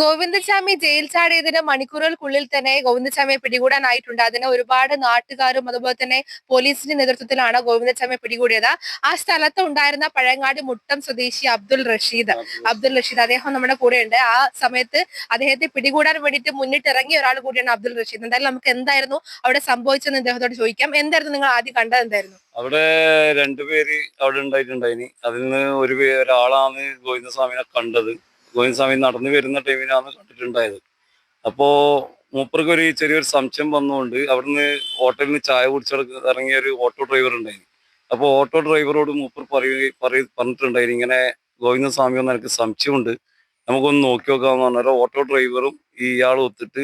Govindaswamy jail ചാടിയതിന് മണിക്കൂറുകൾക്കുള്ളിൽ തന്നെ ഗോവിന്ദസ്വാമിയെ പിടികൂടാനായിട്ടുണ്ട്. അതിന് ഒരുപാട് നാട്ടുകാരും അതുപോലെ തന്നെ പോലീസിന്റെ നേതൃത്വത്തിലാണ് ഗോവിന്ദസ്വാമിയെ പിടികൂടിയത്. ആ സ്ഥലത്ത് ഉണ്ടായിരുന്ന പഴങ്ങാടി മുട്ടം സ്വദേശി അബ്ദുൾ റഷീദ്. അബ്ദുൾ. റഷീദ് അദ്ദേഹം നമ്മുടെ കൂടെയുണ്ട്. ആ സമയത്ത് അദ്ദേഹത്തെ പിടികൂടാൻ വേണ്ടിയിട്ട് മുന്നിട്ടിറങ്ങിയ ഒരാൾ കൂടിയാണ് അബ്ദുൾ റഷീദ്. എന്തായാലും നമുക്ക് എന്തായിരുന്നു അവിടെ സംഭവിച്ചതെന്ന് അദ്ദേഹത്തോട് ചോദിക്കാം. എന്തായിരുന്നു നിങ്ങൾ ആദ്യം കണ്ടത് എന്തായിരുന്നു? അവിടെ രണ്ടുപേര് അവിടെ ഉണ്ടായിട്ടുണ്ടായിനി. അതിൽ നിന്ന് ഒരു ഒരാളാണ് ഗോവിന്ദസ്വാമിനെ കണ്ടത്. ഗോവിന്ദസ്വാമി നടന്നു വരുന്ന ടൈമിനാണ് കണ്ടിട്ടുണ്ടായത്. അപ്പോ മൂപ്പർക്ക് ഒരു ചെറിയൊരു സംശയം വന്നുകൊണ്ട് അവിടുന്ന് ഹോട്ടലിൽ നിന്ന് ചായ കുടിച്ചെടുക്ക ഇറങ്ങിയ ഒരു ഓട്ടോ ഡ്രൈവർ ഉണ്ടായിരുന്നു അപ്പോൾ ഓട്ടോ ഡ്രൈവറോട് മൂപ്പർ പറയുക പറയ പറഞ്ഞിട്ടുണ്ടായിരുന്നു ഇങ്ങനെ ഗോവിന്ദസ്വാമി ഒന്ന് എനിക്ക് സംശയമുണ്ട്. നമുക്കൊന്ന് നോക്കി നോക്കാമെന്ന് പറഞ്ഞാൽ ഓട്ടോ ഡ്രൈവറും ഈ ഇയാൾ ഒത്തിട്ട്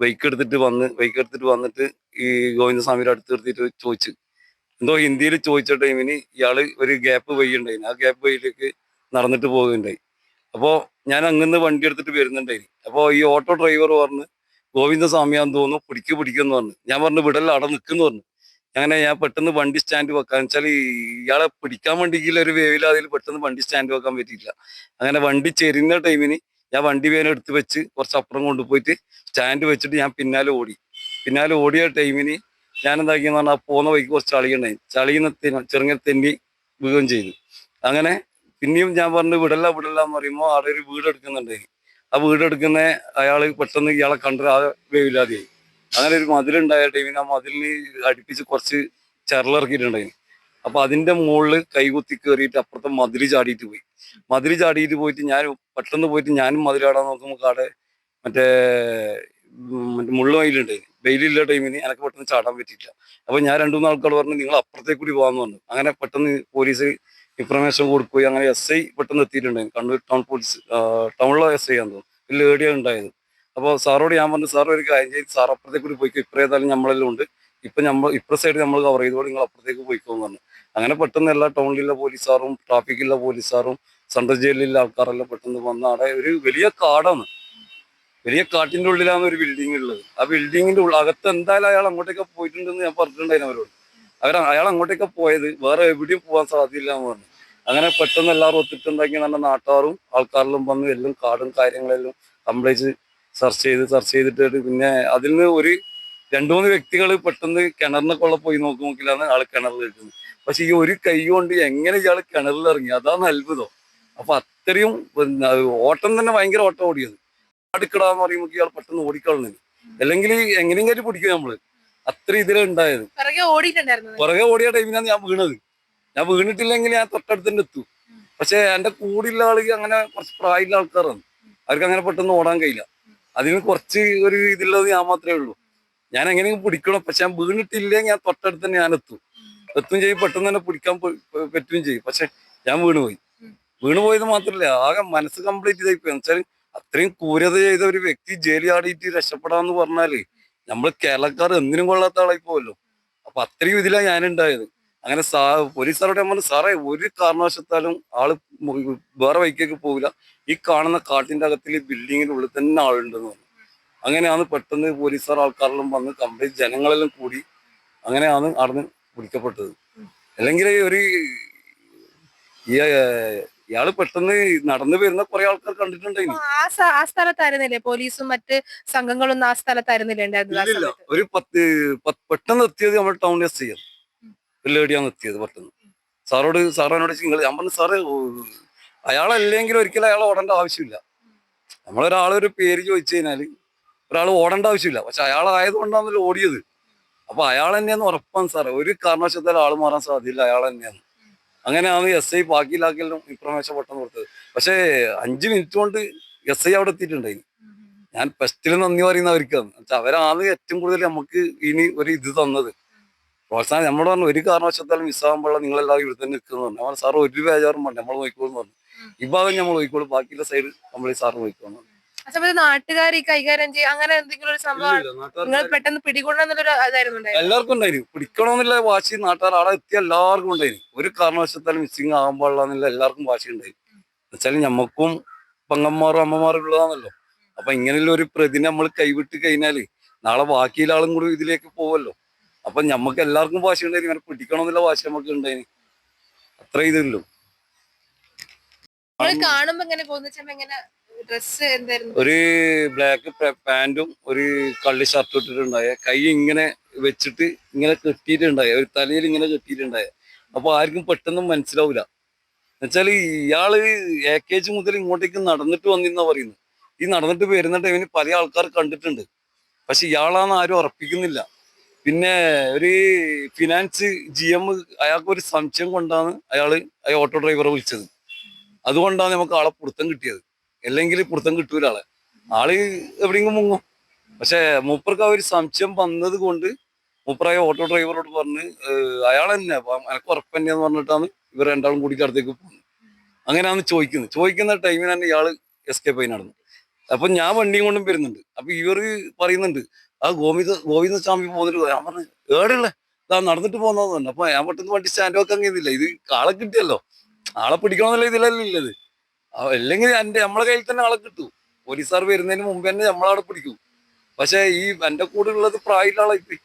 ബൈക്ക് എടുത്തിട്ട് വന്ന് ബൈക്ക് എടുത്തിട്ട് വന്നിട്ട് ഈ ഗോവിന്ദസ്വാമിയുടെ അടുത്ത് നിർത്തിയിട്ട് ചോദിച്ചു. എന്തോ ഹിന്ദിയിൽ ചോദിച്ച ടൈമിന് ഇയാൾ ഒരു ഗ്യാപ്പ് വഴി ഉണ്ടായിന് ആ ഗ്യാപ്പ് വഴിയിലേക്ക് നടന്നിട്ട് പോകുന്നുണ്ടായി അപ്പോ ഞാൻ അങ്ങനെ വണ്ടി എടുത്തിട്ട് വരുന്നുണ്ടായി അപ്പോൾ ഈ ഓട്ടോ ഡ്രൈവർ പറഞ്ഞു ഗോവിന്ദസ്വാമിയാന്ന് തോന്നുന്നു പിടിക്കു പിടിക്കുമെന്ന് പറഞ്ഞു. ഞാൻ പറഞ്ഞു വിടല്ല അവിടെ നിൽക്കുന്നു പറഞ്ഞു. അങ്ങനെ ഞാൻ പെട്ടെന്ന് വണ്ടി സ്റ്റാൻഡ് വെക്കാൻ വെച്ചാൽ ഇയാളെ പിടിക്കാൻ വേണ്ടിക്കില്ല ഒരു വേവിലാതിൽ പെട്ടെന്ന് വണ്ടി സ്റ്റാൻഡ് വെക്കാൻ പറ്റിയില്ല അങ്ങനെ വണ്ടി ചെരിഞ്ഞ ടൈമിന് ഞാൻ വണ്ടി വേഗം എടുത്ത് വെച്ച് കുറച്ച് അപ്പുറം കൊണ്ടുപോയിട്ട് സ്റ്റാൻഡ് വെച്ചിട്ട് ഞാൻ പിന്നാലെ ഓടി. പിന്നാലെ ഓടിയ ടൈമിന് ഞാൻ എന്താക്കിയെന്ന് പറഞ്ഞാൽ പോകുന്ന വഴിക്ക് കുറച്ച് ചളിയുണ്ടായി. ചളിയുന്ന ചെറുങ്ങനെ തെന്നി വീഴുകയും ചെയ്തു. അങ്ങനെ പിന്നെയും ഞാൻ പറഞ്ഞു വിടല്ല വിടല്ല എന്ന് പറയുമ്പോൾ അവിടെ ഒരു വീട് എടുക്കുന്നുണ്ട്. ആ വീട് എടുക്കുന്ന അയാൾ പെട്ടെന്ന് ഇയാളെ കണ്ട ആ വേവില്ലാതെയായി അങ്ങനെ ഒരു മതിലുണ്ടായ ടൈമിന് ആ മതിലിന് അടുപ്പിച്ച് കുറച്ച് ചിറലിറക്കിയിട്ടുണ്ടായി അപ്പൊ അതിന്റെ മുകളിൽ കൈകുത്തി കയറിയിട്ട് അപ്പുറത്തെ മതിൽ ചാടിയിട്ട് പോയി. മതിൽ ചാടിയിട്ട് പോയിട്ട് ഞാൻ പെട്ടെന്ന് പോയിട്ട് ഞാനും മതിലാടാൻ നോക്കുമ്പോൾ കാടെ മറ്റേ മറ്റേ മുള്ളു വെയിലുണ്ടായി വെയിലില്ല ടൈമിന് എനിക്ക് പെട്ടെന്ന് ചാടാൻ പറ്റിയില്ല അപ്പൊ ഞാൻ രണ്ടു മൂന്ന് ആൾക്കാർ പറഞ്ഞു നിങ്ങൾ അപ്പുറത്തേക്ക് കൂടി പോകാന്ന് പറഞ്ഞു. അങ്ങനെ പെട്ടെന്ന് പോലീസ് ഇൻഫർമേഷൻ കൊടുക്കുകയും അങ്ങനെ എസ് ഐ പെട്ടെന്ന് എത്തിയിട്ടുണ്ടായിരുന്നു. കണ്ണൂർ ടൗൺ പോലീസ് ടൗണിലെ എസ് ഐ ആണെന്ന് വലിയ ഏടിയ ഉണ്ടായത്. അപ്പോൾ സാറോട് ഞാൻ പറഞ്ഞു സാർ ഒരു കാര്യം ചെയ്ത് സാർ അപ്പുറത്തേക്ക് കൂടി പോയിക്കോ. ഇപ്പം ഏതായാലും നമ്മളെല്ലാം ഉണ്ട്. ഇപ്പൊ നമ്മൾ ഇപ്പുറ സൈഡ് നമ്മൾ കവർ ചെയ്തോളൂ. നിങ്ങൾ അപ്പുറത്തേക്ക് പോയിക്കോന്ന് പറഞ്ഞു. അങ്ങനെ പെട്ടെന്ന് എല്ലാ ടൗണിലുള്ള പോലീസുകാരും ട്രാഫിക്കിലുള്ള പോലീസുകാരും സെൻട്രൽ ജയിലിലുള്ള ആൾക്കാരെല്ലാം പെട്ടെന്ന് വന്ന അവിടെ ഒരു വലിയ കാടാണ്. വലിയ കാട്ടിന്റെ ഉള്ളിലാണ് ഒരു ബിൽഡിംഗ് ഉള്ളത്. ആ ബിൽഡിങ്ങിന്റെ ഉള്ളിൽ അകത്ത് എന്തായാലും അയാൾ അങ്ങോട്ടേക്ക് പോയിട്ടുണ്ടെന്ന് ഞാൻ പറഞ്ഞിട്ടുണ്ടായിരുന്നു അവരോട്. അവർ അയാൾ അങ്ങോട്ടേക്ക് പോയത് വേറെ എവിടെയും പോകാൻ സാധ്യതയില്ല എന്ന് പറഞ്ഞു. അങ്ങനെ പെട്ടെന്ന് എല്ലാവരും ഒത്തിട്ടുണ്ടാക്കി നല്ല നാട്ടുകാരും ആൾക്കാരിലും വന്ന് എല്ലാം കാടും കാര്യങ്ങളെല്ലാം കംപ്ലീറ്റ് സെർച്ച് ചെയ്ത് സെർച്ച് ചെയ്തിട്ട് പിന്നെ അതിൽ നിന്ന് ഒരു രണ്ടു മൂന്ന് വ്യക്തികൾ പെട്ടെന്ന് കിണറിനെ കൊള്ള പോയി നോക്കി നോക്കിലാണ് ആൾ കിണറിൽ നിൽക്കുന്നത്. പക്ഷെ ഈ ഒരു കൈ കൊണ്ട് എങ്ങനെ ഇയാൾ കിണറിൽ ഇറങ്ങി? അതാണ് അത്ഭുതം. അപ്പൊ അത്രയും ഓട്ടം തന്നെ ഭയങ്കര ഓട്ടം ഓടിയത്. അടുക്കടാന്ന് പറയുമ്പോൾ ഇയാൾ പെട്ടെന്ന് ഓടിക്കളഞ്ഞു അല്ലെങ്കിൽ എങ്ങനെയും കയറ്റി പിടിക്കും നമ്മൾ. അത്ര ഇതിലുണ്ടായത് പുറകെ ഓടിയ ടൈമിലാണ് ഞാൻ വീണത്. ഞാൻ വീണിട്ടില്ലെങ്കിൽ ഞാൻ തൊട്ടടുത്തന്നെ എത്തും. പക്ഷെ എന്റെ കൂടെയുള്ള ആളുകൾ അങ്ങനെ കുറച്ച് പ്രായമുള്ള ആൾക്കാരാണ്. അവർക്ക് അങ്ങനെ പെട്ടെന്ന് ഓടാൻ കഴിയില്ല. അതിന് കുറച്ച് ഒരു ഇതുള്ളത് ഞാൻ മാത്രമേ ഉള്ളൂ. ഞാൻ എങ്ങനെയെങ്കിലും പിടിക്കണം. പക്ഷെ ഞാൻ വീണിട്ടില്ലെങ്കിൽ ഞാൻ തൊട്ടടുത്ത് തന്നെ ഞാൻ എത്തും. എത്തും ചെയ്യും. പെട്ടെന്ന് തന്നെ പിടിക്കാൻ പറ്റുകയും ചെയ്യും. പക്ഷെ ഞാൻ വീണുപോയി. വീണുപോയത് മാത്രമല്ല ആകെ മനസ്സ് കംപ്ലീറ്റ് ഇതായി എന്നുവെച്ചാൽ അത്രയും ക്രൂരത ചെയ്ത ഒരു വ്യക്തി ജയിലിൽ ആടിയിട്ട് രക്ഷപ്പെടാന്ന് പറഞ്ഞാൽ നമ്മൾ കേരളക്കാർ എന്തിനും കൊള്ളാത്ത ആളായി പോവല്ലോ അപ്പൊ അത്രയും ഇതിലാണ് ഞാനുണ്ടായത്. അങ്ങനെ സാ പോലീസുകാരോട് ഞാൻ പറഞ്ഞു സാറേ ഒരു കാരണവശത്താലും ആൾ വേറെ വൈക്കേക്ക് പോകില്ല ഈ കാണുന്ന കാട്ടിന്റെ അകത്തിൽ ബിൽഡിങ്ങിന്റെ ഉള്ളിൽ തന്നെ ആളുണ്ടെന്ന് പറഞ്ഞു. അങ്ങനെയാണ് പെട്ടെന്ന് പോലീസുകാർ ആൾക്കാരെല്ലാം വന്ന് കംപ്ലീറ്റ് ജനങ്ങളെല്ലാം കൂടി അങ്ങനെയാണ് അവിടുന്ന് പിടിക്കപ്പെട്ടത് അല്ലെങ്കിൽ ഒരു ഈ ഇയാൾ പെട്ടെന്ന് നടന്നു വരുന്ന കുറെ ആൾക്കാർ കണ്ടിട്ടുണ്ടായിരുന്നു ആ സ്ഥലത്തായിരുന്നില്ലേ? പോലീസും മറ്റ് സംഘങ്ങളൊന്നും ആ സ്ഥലത്തായിരുന്നില്ലേ? ഒരു പത്ത് പത്ത് പെട്ടെന്ന് എത്തിയത് നമ്മൾ ടൗൺ എസ് ചെയ്യാം വെല്ലുവിളിയാണ് എത്തിയത് പെട്ടെന്ന് സാറോട് സാറിനോട് നിങ്ങൾ ഞാൻ പറഞ്ഞു സാറ് അയാളല്ലെങ്കിൽ ഒരിക്കലും അയാൾ ഓടേണ്ട ആവശ്യമില്ല. നമ്മളൊരാളൊരു പേര് ചോദിച്ചു കഴിഞ്ഞാൽ ഒരാൾ ഓടേണ്ട ആവശ്യമില്ല. പക്ഷെ അയാൾ കൊണ്ടാണല്ലോ ഓടിയത്. അപ്പൊ അയാൾ തന്നെയാന്ന് ഉറപ്പാണ് സാറേ. ഒരു കാരണവശാലും ആൾ മാറാൻ സാധ്യതയില്ല അയാൾ തന്നെയാണ് അങ്ങനെയാണ് എസ് ഐ ബാക്കിയിലാക്കിയെല്ലാം ഇൻഫർമേഷൻ പെട്ടെന്ന് കൊടുത്തത്. പക്ഷേ അഞ്ച് മിനിറ്റ് കൊണ്ട് എസ് ഐ അവിടെ എത്തിയിട്ടുണ്ടായി ഞാൻ ഫസ്റ്റിൽ നന്ദി പറയുന്നവർക്കാണ് അവരാണ് ഏറ്റവും കൂടുതൽ നമുക്ക് ഇനി ഒരു ഇത് തന്നത്. പ്രോത്സാഹനം നമ്മൾ പറഞ്ഞു ഒരു കാരണവശാലും മിസ്സാകാൻ പാടില്ല നിങ്ങളെല്ലാവരും ഇവിടെ തന്നെ നിൽക്കുന്നു പറഞ്ഞു. അവൻ സാർ ഒരു ബേജാറും പറഞ്ഞു നമ്മൾ നോക്കിക്കോളൂ പറഞ്ഞു. ഈ ഭാഗം നമ്മൾ നോക്കിക്കോളൂ ബാക്കിയുള്ള സൈഡ് നമ്മൾ നോക്കിക്കോളൂ നാട്ടുകാർ ഈ കൈകാര്യം ചെയ്യും അങ്ങനെ എന്തെങ്കിലും ഒരു സംഭവം പെട്ടെന്ന്. എല്ലാവർക്കും ഉണ്ടായിരുന്നു. പിടിക്കണമെന്നുള്ള വാശി നാട്ടുകാർ അവിടെ എത്തിയ എല്ലാവർക്കും ഉണ്ടായിരുന്നു. ഒരു കാരണവശാലും മിസ്സിങ് ആകാൻ പാടില്ല എന്നുള്ള എല്ലാവർക്കും വാശി ഉണ്ടായിരുന്നു എന്നുവെച്ചാൽ ഞമ്മക്കും പെങ്ങന്മാരും അമ്മമാരും ഉള്ളതാണല്ലോ. അപ്പൊ ഇങ്ങനെയുള്ള ഒരു പ്രതിനെ നമ്മൾ കൈവിട്ട് കഴിഞ്ഞാൽ നാളെ ബാക്കിയുള്ള ആളും കൂടി ഇതിലേക്ക് പോവല്ലോ. അപ്പൊ ഞമ്മക്ക് എല്ലാവർക്കും വാശി ഉണ്ടായിരുന്നു ഇങ്ങനെ പിടിക്കണം എന്നുള്ള വാശി നമുക്ക് ഉണ്ടായിരുന്നു അത്ര ഇതല്ലോ കാണുമ്പോ എങ്ങനെ എങ്ങനെ ഡ്രസ് എന്തായിരുന്നു? ഒരു ബ്ലാക്ക് പാന്റും ഒരു കള്ളി ഷർട്ടും ഇട്ടിട്ടുണ്ടായ. കൈ ഇങ്ങനെ വെച്ചിട്ട് ഇങ്ങനെ കെട്ടിയിട്ടുണ്ടായ. ഒരു തലയിൽ ഇങ്ങനെ കെട്ടിയിട്ടുണ്ടായ. അപ്പൊ ആർക്കും പെട്ടെന്ന് മനസ്സിലാവൂല. എന്നുവെച്ചാൽ ഇയാൾ എ കെ ജി മുതൽ ഇങ്ങോട്ടേക്ക് നടന്നിട്ട് വന്നിരുന്ന പറയുന്നു ഈ നടന്നിട്ട് വരുന്ന ടൈമിന് പല ആൾക്കാർ കണ്ടിട്ടുണ്ട്. പക്ഷെ ഇയാളാന്ന് ആരും ഉറപ്പിക്കുന്നില്ല. പിന്നെ ഒരു ഫിനാൻസ് ജി എം അയാൾക്ക് ഒരു സംശയം കൊണ്ടാണ് അയാൾ ആ ഓട്ടോ ഡ്രൈവറെ വിളിച്ചത്. അതുകൊണ്ടാണ് നമുക്ക് ആളെ പിടുത്തം കിട്ടിയത്. അല്ലെങ്കിൽ പിടുത്തം കിട്ടൂല ആളെ. ആൾ എവിടെയെങ്കിലും മുങ്ങും. പക്ഷെ മൂപ്പർക്ക് ആ ഒരു സംശയം വന്നത് കൊണ്ട് മൂപ്പറായ ഓട്ടോ ഡ്രൈവറോട് പറഞ്ഞ് അയാൾ തന്നെ എനക്ക് ഉറപ്പ് തന്നെയാന്ന് പറഞ്ഞിട്ടാണ് ഇവർ രണ്ടാളും കൂടി അടുത്തേക്ക് പോകുന്നത് അങ്ങനെയാണ് ചോദിക്കുന്നത്. ചോദിക്കുന്ന ടൈമിൽ ഇയാൾ എസ്കേപ്പ് ആയി നടന്നു. അപ്പൊ ഞാൻ വണ്ടിയും കൊണ്ടും വരുന്നുണ്ട്. അപ്പൊ ഇവർ പറയുന്നുണ്ട് ആ ഗോവിന്ദ ഗോവിന്ദ സ്വാമി പോകുന്നിട്ട് ഞാൻ പറഞ്ഞു ഏടെയുള്ളേ ഇതാ നടന്നിട്ട് പോകുന്നതുണ്ട് അപ്പൊ ഞാൻ പെട്ടെന്ന് വണ്ടി സ്റ്റാൻഡ് വെക്കാൻ കഴിയുന്നില്ല ഇത് ആളെ കിട്ടിയല്ലോ. ആളെ പിടിക്കണമെന്നുള്ള ഇതിലല്ലേ ഉള്ളത് അല്ലെങ്കിൽ എന്റെ നമ്മളെ കയ്യിൽ തന്നെ ആളെ കിട്ടൂ. പോലീസുകാർ വരുന്നതിന് മുമ്പ് തന്നെ നമ്മളവിടെ പിടിക്കും. പക്ഷെ ഈ എന്റെ കൂടെ ഉള്ളത് പ്രായമുള്ള ആളായിട്ട്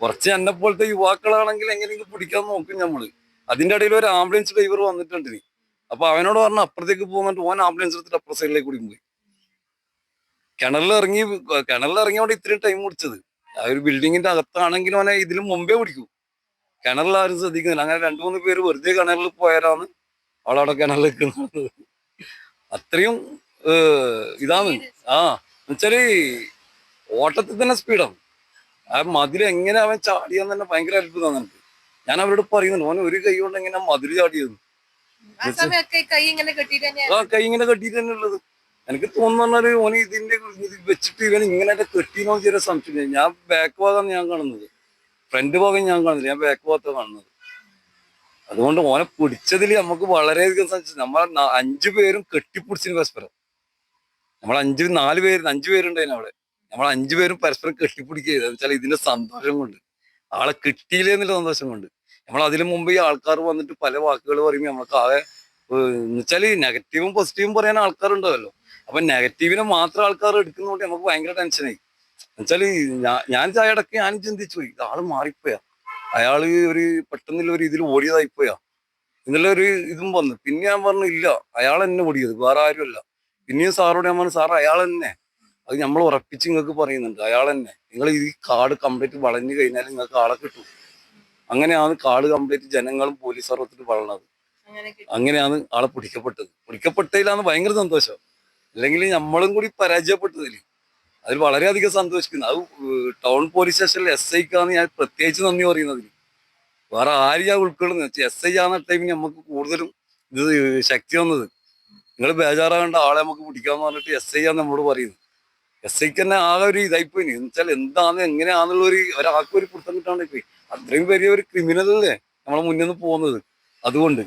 കുറച്ച് എന്നെ പോലത്തെ യുവാക്കളാണെങ്കിൽ എങ്ങനെയെങ്കിലും പിടിക്കാൻ നോക്കും നമ്മൾ അതിന്റെ ഇടയിൽ ഒരു ആംബുലൻസ് ഡ്രൈവർ വന്നിട്ടുണ്ട് നീ അപ്പൊ അവനോട് പറഞ്ഞു അപ്പുറത്തേക്ക് പോകുന്നിട്ട് ഓൻ ആംബുലൻസ് എടുത്തിട്ട് അപ്പുറ സൈഡിലേക്ക് കൂടി പോയി. കിണറിൽ ഇറങ്ങി കിണറിൽ ഇറങ്ങിയോണ്ട് ഇത്രയും ടൈം പിടിച്ചത്. ആ ഒരു ബിൽഡിങ്ങിന്റെ അകത്താണെങ്കിലും അവനെ ഇതിലും മുമ്പേ പിടിക്കൂ. കിണറിൽ ആരും ശ്രദ്ധിക്കുന്നില്ല. അങ്ങനെ രണ്ടു മൂന്ന് പേര് വെറുതെ കിണറിൽ പോയാലാണ് അവളവിടെ കിണറിൽ നിൽക്കുന്നത്. അത്രയും ഇതാണ്. ആ എന്നുവെച്ചാൽ ഓട്ടത്തിൽ തന്നെ സ്പീഡാണ്. ആ മതിൽ എങ്ങനെ അവൻ ചാടിയെന്ന് തന്നെ ഭയങ്കര അത്ഭുതമാണ് എനിക്ക്. ഞാൻ അവരോട് പറയുന്നുണ്ട് ഓൻ ഒരു കൈ കൊണ്ട് എങ്ങനെ മതിൽ ചാടിയത് ആ കൈ ഇങ്ങനെ കെട്ടിയിട്ട് തന്നെ ഉള്ളത്. എനിക്ക് തോന്നുന്നു ഓന് ഇതിന്റെ ഇത് വെച്ചിട്ട് ഇവൻ ഇങ്ങനെ കെട്ടിനോ ചെറിയ സംശയം ഞാൻ ബാക്ക് ഭാഗമാണ് ഞാൻ കാണുന്നത്. ഫ്രണ്ട് ഭാഗം ഞാൻ കാണുന്നത് ഞാൻ ബാക്ക് ഭാഗത്താണ് കാണുന്നത്. അതുകൊണ്ട് ഓനെ പിടിച്ചതിൽ നമുക്ക് വളരെയധികം സംശയം. നമ്മൾ അഞ്ചു പേരും കെട്ടിപ്പിടിച്ചിന് പരസ്പരം. നമ്മൾ അഞ്ചു നാല് പേര് അഞ്ചു പേരുണ്ടായിരുന്നു അവിടെ. നമ്മൾ അഞ്ചു പേരും പരസ്പരം കെട്ടിപ്പിടിക്കുക വെച്ചാൽ ഇതിന്റെ സന്തോഷം കൊണ്ട്. ആളെ കിട്ടിയില്ലേ എന്നുള്ള സന്തോഷം കൊണ്ട്. നമ്മൾ അതിനു മുമ്പ് ഈ ആൾക്കാർ വന്നിട്ട് പല വാക്കുകൾ പറയുമ്പോൾ നമ്മൾക്ക് ആകെ എന്നുവെച്ചാൽ നെഗറ്റീവും പോസിറ്റീവും പറയാൻ ആൾക്കാരുണ്ടാവല്ലോ. അപ്പൊ നെഗറ്റീവിനെ മാത്രം ആൾക്കാർ എടുക്കുന്നതുകൊണ്ട് നമുക്ക് ഭയങ്കര ടെൻഷനായി എന്നുവെച്ചാൽ ഞാൻ ഞാൻ ചായടക്ക് ഞാൻ ചിന്തിച്ചു പോയി. ആൾ മാറിപ്പോയാ. അയാൾ ഒരു പെട്ടെന്നുള്ള ഒരു ഇതിൽ ഓടിയതായി പോയാ എന്നുള്ള ഒരു ഇതും വന്നു. പിന്നെ ഞാൻ പറഞ്ഞു ഇല്ല അയാൾ എന്നെ ഓടിയത്. വേറെ ആരുമല്ല. പിന്നെയും സാറോട് ഞാൻ പറഞ്ഞു സാർ അയാൾ തന്നെ അത് നമ്മൾ ഉറപ്പിച്ച് നിങ്ങൾക്ക് പറയുന്നുണ്ട്. അയാൾ തന്നെ നിങ്ങൾ ഈ കാട് കംപ്ലീറ്റ് വളഞ്ഞു കഴിഞ്ഞാൽ നിങ്ങൾക്ക് ആളെ കിട്ടും. അങ്ങനെയാണ് കാട് കംപ്ലീറ്റ് ജനങ്ങളും പോലീസ് സർവത്തിൽ വളർന്നത്. അങ്ങനെയാണ് ആളെ പിടിക്കപ്പെട്ടത്. പിടിക്കപ്പെട്ടതിലാണ് ഭയങ്കര സന്തോഷം. അല്ലെങ്കിൽ നമ്മളും കൂടി പരാജയപ്പെട്ടതിൽ അതിൽ വളരെയധികം സന്തോഷിക്കുന്നു. അത് ടൗൺ പോലീസ് സ്റ്റേഷനിൽ എസ് ഐക്കാണ് ഞാൻ പ്രത്യേകിച്ച് നന്ദി പറയുന്നതിന് വേറെ ആര് ഞാൻ ഉൾക്കൊള്ളുന്നത് എസ് ഐ ആകുന്ന ടൈമിൽ നമുക്ക് കൂടുതലും ഇത് ശക്തി വന്നത് നിങ്ങൾ ബേജാറാകേണ്ട ആളെ നമുക്ക് പിടിക്കാന്ന് പറഞ്ഞിട്ട് എസ് ഐ ആണ് നമ്മളോട് പറയുന്നത്. എസ് ഐക്ക് തന്നെ ആകെ ഒരു ഇതായിപ്പോയി. എന്ന് വെച്ചാൽ എന്താണ് എങ്ങനെയാണെന്നുള്ള ഒരു ഒരാൾക്ക് ഒരു പിടുത്തം കിട്ടാണ്ട് പോയി അത്രയും വലിയ ഒരു ക്രിമിനലല്ലേ നമ്മളെ മുന്നിൽ നിന്ന് പോകുന്നത്. അതുകൊണ്ട്